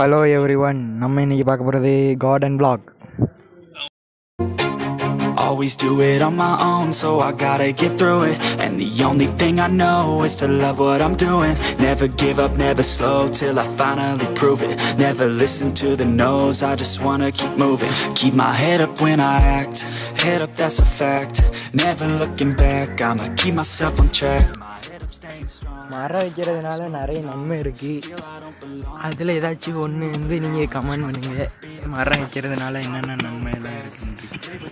Hello every one நம்ம இன்றைக்கி பார்க்க போகிறது garden block Always do it on my own, so I gotta get through it. And the only thing I know is to love what I'm doing. Never give up, never slow till I finally prove it. Never listen to the no's, I just wanna keep moving. Keep my head up when I act, head up, that's a fact. Never looking back, I'ma keep myself on track. மரம் வைக்கிறதுனால நிறைய நன்மை இருக்குது அதில் ஏதாச்சும் ஒன்று வந்து நீங்கள் கமெண்ட் பண்ணுங்கள் மரம் வைக்கிறதுனால என்னென்ன நன்மை எல்லாம் இருக்குது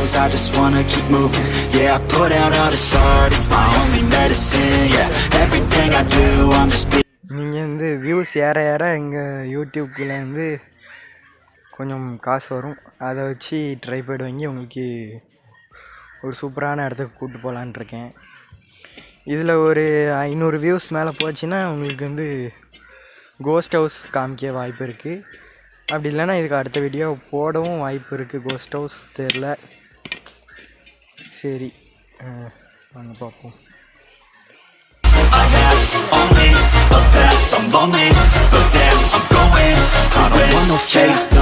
goals, I just wanna keep moving. Yeah, I put out all this art, it's my only medicine. Yeah, everything I do, I'm just being. நீங்கள் வந்து வியூஸ் ஏற ஏற எங்கள் யூடியூப்குள்ளே வந்து கொஞ்சம் காசு வரும் அதை வச்சு ட்ரைபேட் வாங்கி உங்களுக்கு ஒரு சூப்பரான இடத்துக்கு கூப்பிட்டு போகலான் இருக்கேன் இதில் ஒரு ஐநூறு வியூஸ் மேலே போச்சுன்னா உங்களுக்கு வந்து கோஸ்ட் ஹவுஸ் காமிக்க வாய்ப்பு இருக்குது அப்படி இல்லைன்னா இதுக்கு அடுத்த வீடியோ போடவும் வாய்ப்பு இருக்குது கோஸ்ட் ஹவுஸ் தெரில சரி அஹ், வாங்க பார்ப்போம் I have only a path, I'm lonely, but damn, I'm going to I don't want no fake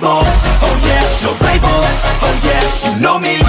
stable, oh yeah, no label, oh yeah, you know me,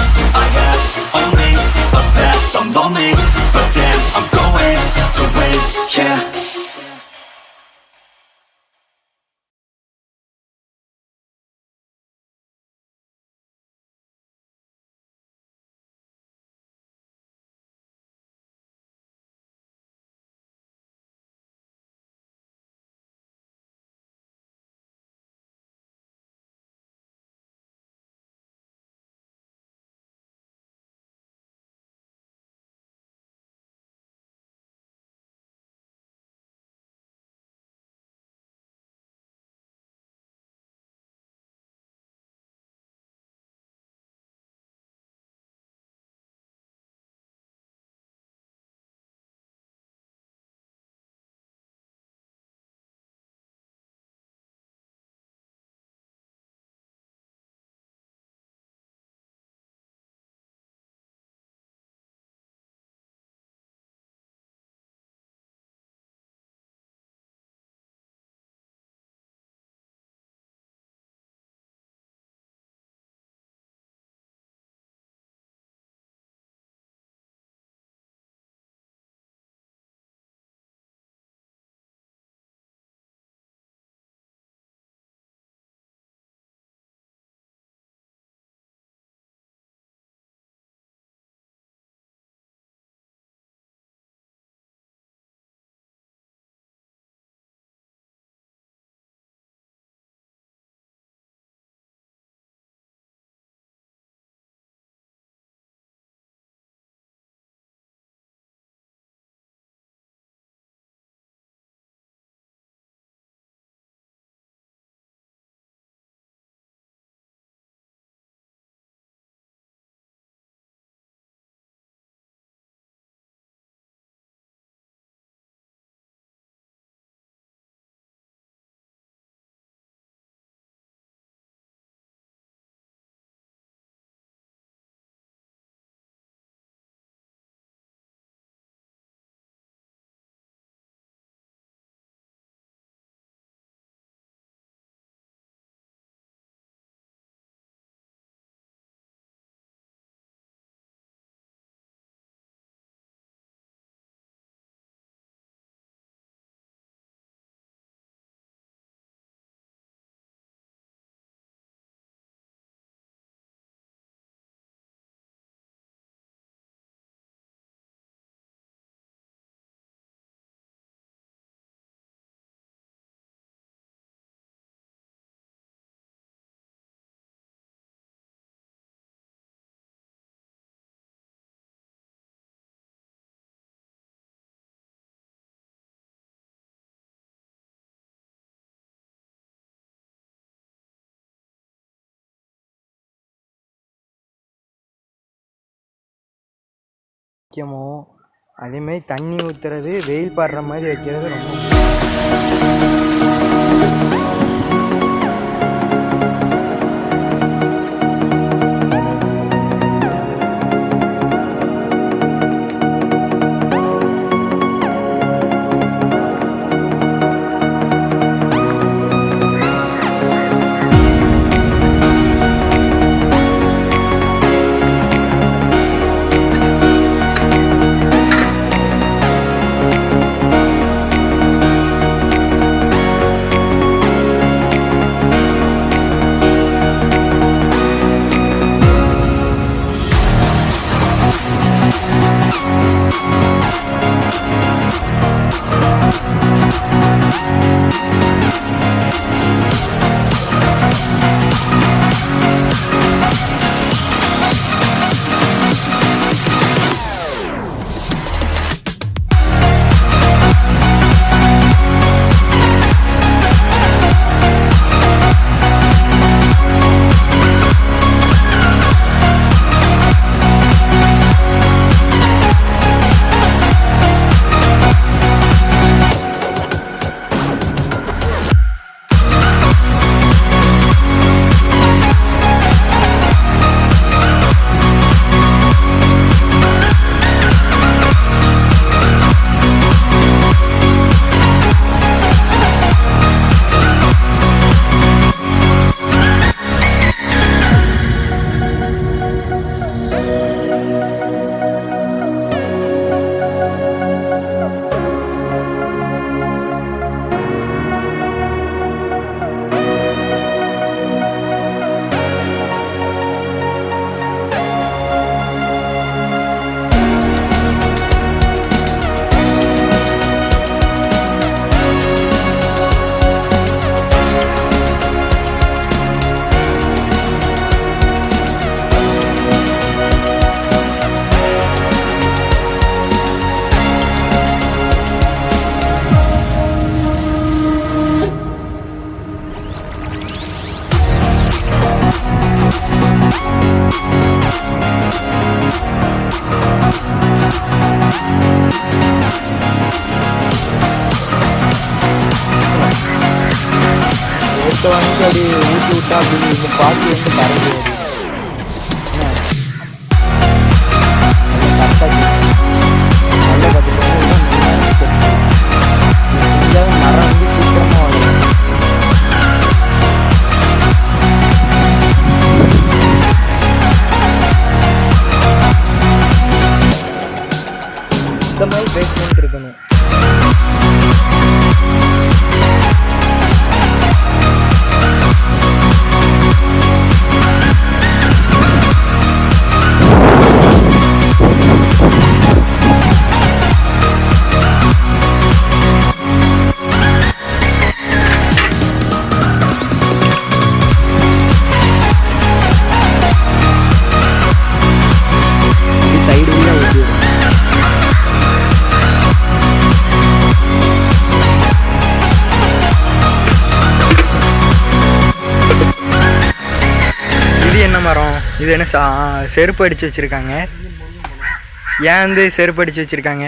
முக்கியமோ அதேமாரி தண்ணி ஊற்றுறது வெயில் படுற மாதிரி வைக்கிறது ரொம்ப சா செருப்பு அடிச்சு வச்சிருக்காங்க. ஏன் வந்து செருப்பு அடிச்சு வச்சிருக்காங்க?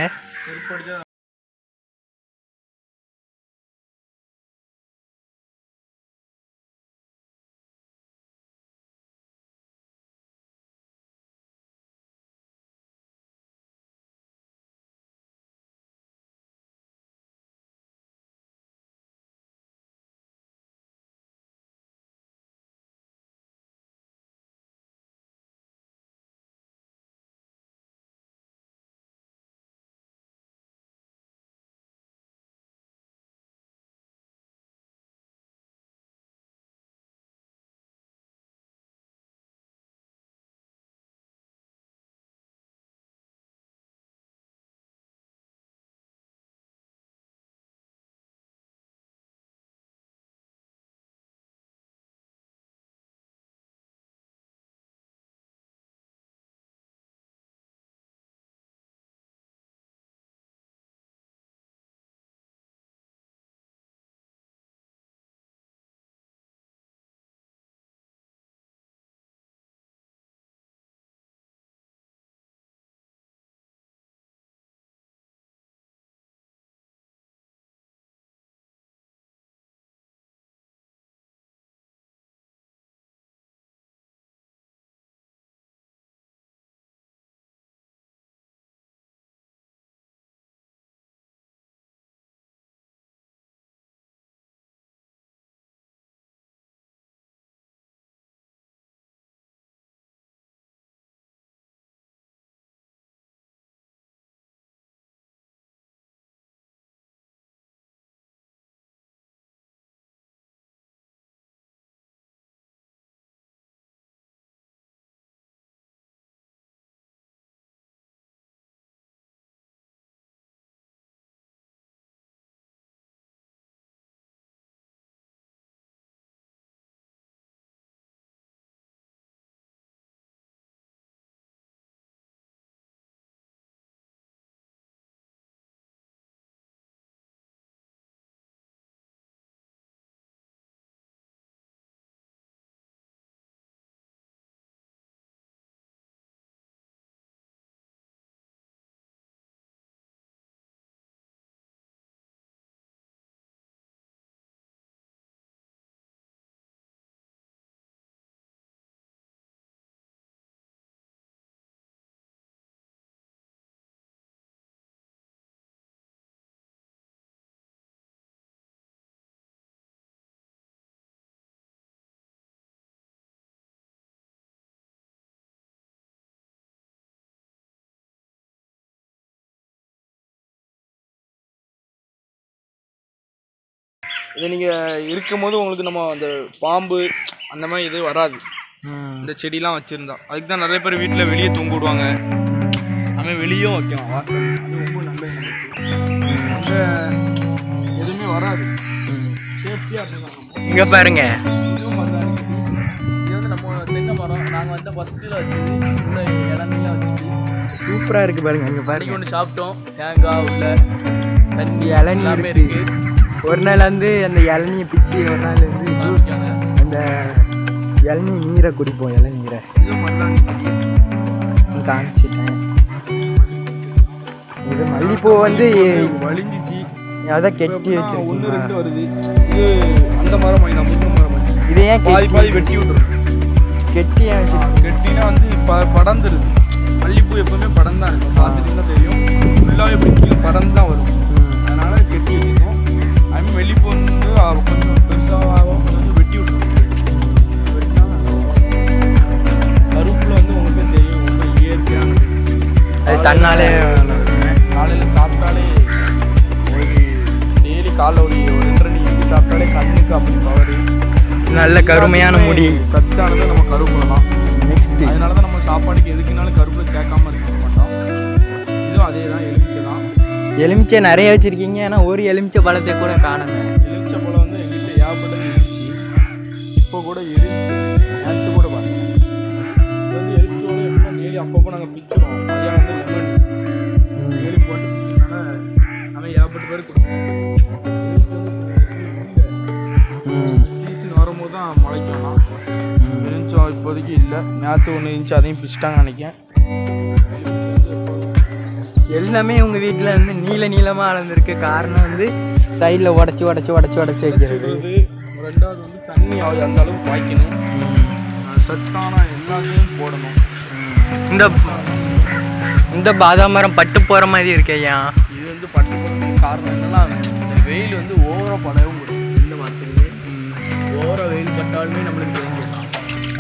இதை நீங்கள் இருக்கும்போது உங்களுக்கு நம்ம அந்த பாம்பு அந்த மாதிரி இது வராது. இந்த செடிலாம் வச்சுருந்தா. அதுக்கு தான் நிறைய பேர் வீட்டில் வெளியே தூங்க விடுவாங்க. அவன் வெளியும் வைக்கலாம். வாசல். ரொம்ப நல்லது எதுவுமே வராது. சேஃப்டியாக இருக்கலாம் இங்கே பாருங்க. இதுவும். இது வந்து நம்ம தென்னை மரம் நாங்கள் வந்து ஃபஸ்ட்டில் உள்ள வச்சுட்டு சூப்பராக இருக்குது பாருங்க இங்கே பாருங்க. ஒன்று சாப்பிட்டோம். தேங்காய் உள்ள தண்ணி இளநீ எல்லாமே இருக்கு. ஒரு நாள் வந்து அந்த இளநியை பிச்சு ஒரு நாள் வந்து ஜூஸ் அந்த இளநீ நீரை குடிப்போம் இளநீரை. காமிச்சிட்டேன். இது மல்லிப்பூ வந்து வலிஞ்சிச்சு. அதை கெட்டி வச்சிருக்கீங்க. வருது. இது அந்த மரம் இது ஏன் பாதி பாதி வெட்டி விட்டுரும் கெட்டி கெட்டினா வந்து ப படந்துருது மல்லிப்பூ எப்பவுமே படம் தான் இருக்கும். பார்த்துட்டீங்கன்னா தெரியும். ஃபுல்லாகவே பிடிக்கும் படம் தான் வரும். அதனால கெட்டி வச்சுருக்கோம். மல்லிப்பூ வந்து அவ கொஞ்சம் பெருசாக கொஞ்சம் வெட்டி வெட்டினா கருப்புல வந்து உங்களுக்கு தெரியும் ரொம்ப இயற்கையான அது தன்னாலே காலையில் சாப்பிட்டாலே ஒரு டெய்லி காலைல ஒரு மணி இட்லி சாப்பிட்டாலே கண்ணுக்கு அப்படி பவரு நல்ல கருமையான முடி சத்தானது நம்ம கருவேப்பிலை தான் நெக்ஸ்ட் அதனால தான் நம்ம சாப்பாடுக்கு எதுக்குனாலும் கருவேப்பிலை சேர்க்காம இருக்க மாட்டோம் இதுவும் அதே தான் தான் எலுமிச்சை நிறைய வச்சுருக்கீங்க. ஏன்னா ஒரு எலுமிச்சை பழத்தை கூட காணுங்க எலுமிச்சை பழம் வந்து எங்கள் வீட்டில் ஏகப்பட்டது இருந்துச்சு? இப்போ கூட இருந்துச்சு நேற்று கூட பார்த்தேன். இது வந்து எலுமிச்சோட எப்படின்னா டெய்லி அப்பப்போ நாங்கள் பிச்சிருவோம் மதியம் வந்து லெமன் டெய்லி போட்டு பிச்சதுனால ஏகப்பட்ட பேர் கொடுப்போம் சீசன் வரும்போது தான் முளைக்கலாம் எலுமிச்சம் இப்போதைக்கு இல்லை. நேற்று ஒன்று இருந்துச்சு அதையும் பிச்சுட்டாங்க நினைக்கிறேன். எல்லாமே உங்கள் வீட்டில் வந்து நீல நீளமாக அளந்துருக்கு. காரணம் வந்து சைடில் உடச்சி உடச்சி உடச்சி உடச்சி வைக்கிறது ரெண்டாவது வந்து தண்ணி அந்த அளவுக்கு பாய்க்கணும் சத்தான எல்லாத்தையும் போடணும். இந்த இந்த பாதாம் மரம் பட்டு போகிற மாதிரி இருக்கு ஐயா. இது வந்து பட்டு போகிறதுக்கு காரணம் என்னன்னா இந்த வெயில் வந்து ஓவராக படவும் இந்த மரத்துக்கு. ஓவராக வெயில் பட்டாலுமே நம்மளுக்கு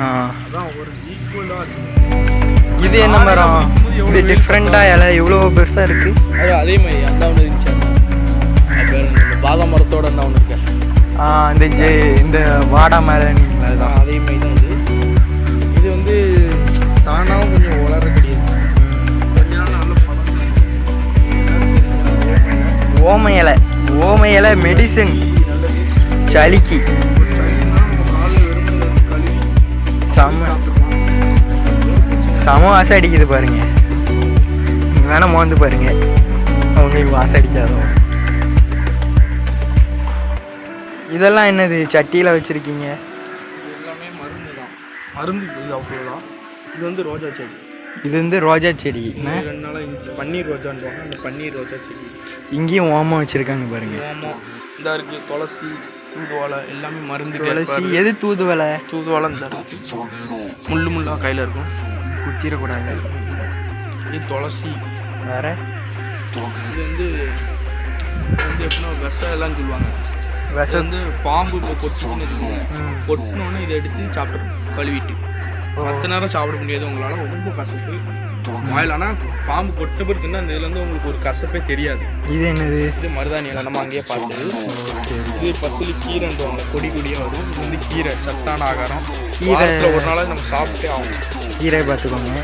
அதான் ஒரு ஈக்குவலாக இருக்கும். இது என்ன மரம்? இது டிஃப்ரெண்ட்டாக இலை? இவ்வளோ பெருசாக இருக்குது அது அதே மாதிரி அந்த ஒன்று இருந்துச்சு பாதாம் மரத்தோட அந்த ஒன்று இருக்கு? ஆ இந்த ஜெ இந்த வாடா மரம் அதுதான் அதே மாதிரி தான் இது. இது வந்து தானாகவும் கொஞ்சம் பழம் ஓம இலை. ஓம இலை மெடிசன் சளிக்கு. செம வாசம் அடிக்குது பாருங்க. நீங்க வேணா மோந்து பாருங்க. உங்களுக்கு வாசம் அடிக்காதோ இதெல்லாம் என்னது? சட்டியில் வச்சுருக்கீங்க? எல்லாமே மருந்து தான். மருந்து இது அவ்வளோதான் இது வந்து ரோஜா செடி. இது வந்து ரோஜா செடி. பன்னீர் ரோஜான்றாங்க. அந்த பன்னீர் ரோஜா செடி. இங்கேயும் ஓமம் வச்சுருக்காங்க பாருங்க. ஓமம். இந்த இருக்குது துளசி தூதுவளை எல்லாமே மருந்து துளசி எது தூதுவலை தூதுவளை இந்த முள்ளு முள்ளாக கையில் இருக்கும். குத்திரக்கூடாது இது துளசி? வேற? இது வந்து இது வந்து எப்படின்னா விஷம் எல்லாம் சொல்லுவாங்க. விஷம் வந்து பாம்பு இப்போ வச்சுக்கோங்க. கொட்டினோன்னு இதை எடுத்து சாப்பிட்றோம் கழுவிட்டு. மற்ற நேரம் சாப்பிட முடியாது உங்களால். ரொம்ப கசப்பு. வாயில் ஆனால் பாம்பு கொட்ட பிறகுன்னா அந்த இதுல இருந்து உங்களுக்கு ஒரு கசப்பே தெரியாது. இது என்னது? இது மருதாணி இலை. நம்ம அங்கேயே பார்த்தது இது பத்துல கீரைன்றவங்க. கொடி கொடியாக வரும். இது வந்து கீரை சத்தான ஆகாரம். கீரை. கீரை ஒரு நாளாக நம்ம சாப்பிட்டே ஆகும் கீரை பார்த்துக்கோங்க.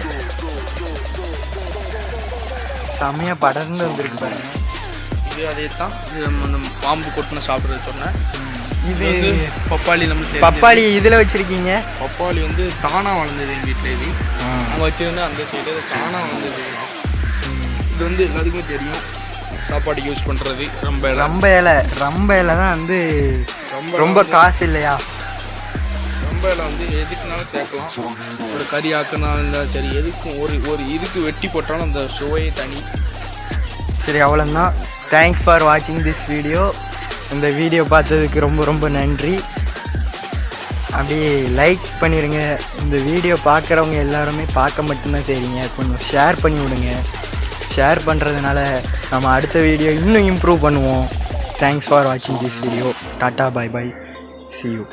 செம்மையாக படர்ந்து வந்திருக்கு பாருங்க. இது அதே தான் இது நம்ம அந்த பாம்பு கொட்டின சாப்பிட்றது சொன்னேன் இது பப்பாளி நம்மளுக்கு தெரிஞ்சது. பப்பாளி இதில் வச்சுருக்கீங்க? பப்பாளி வந்து தானாக வளர்ந்தது எங்கள் வீட்டில் இது. நாங்கள் வச்சிருந்த அந்த சைடு தானாக வளர்ந்தது இது. வந்து எல்லாத்துக்குமே தெரியும். சாப்பாடுக்கு யூஸ் பண்ணுறது ரொம்ப ரொம்ப இலை. ரொம்ப இலை தான் வந்து ரொம்ப ரொம்ப காசு இல்லையா? ரொம்ப வந்து எதுக்குனாலும் சேர்க்கலாம். ஒரு கறி ஆக்குனாலும் இருந்தாலும் சரி எதுக்கும் ஒரு ஒரு இதுக்கு வெட்டி போட்டாலும் அந்த சுவையை தனி. சரி அவ்வளோதான் தேங்க்ஸ் ஃபார் வாட்சிங் திஸ் வீடியோ இந்த வீடியோ பார்த்ததுக்கு ரொம்ப ரொம்ப நன்றி. அப்படியே லைக் பண்ணிடுங்க இந்த வீடியோ பார்க்குறவங்க எல்லாருமே பார்க்க மட்டும்தான் செய்றீங்க. கொஞ்சம் ஷேர் பண்ணி விடுங்க. ஷேர் பண்ணுறதுனால நம்ம அடுத்த வீடியோ இன்னும் இம்ப்ரூவ் பண்ணுவோம். தேங்க்ஸ் ஃபார் வாட்சிங் திஸ் வீடியோ டாட்டா பை பாய் சி யூ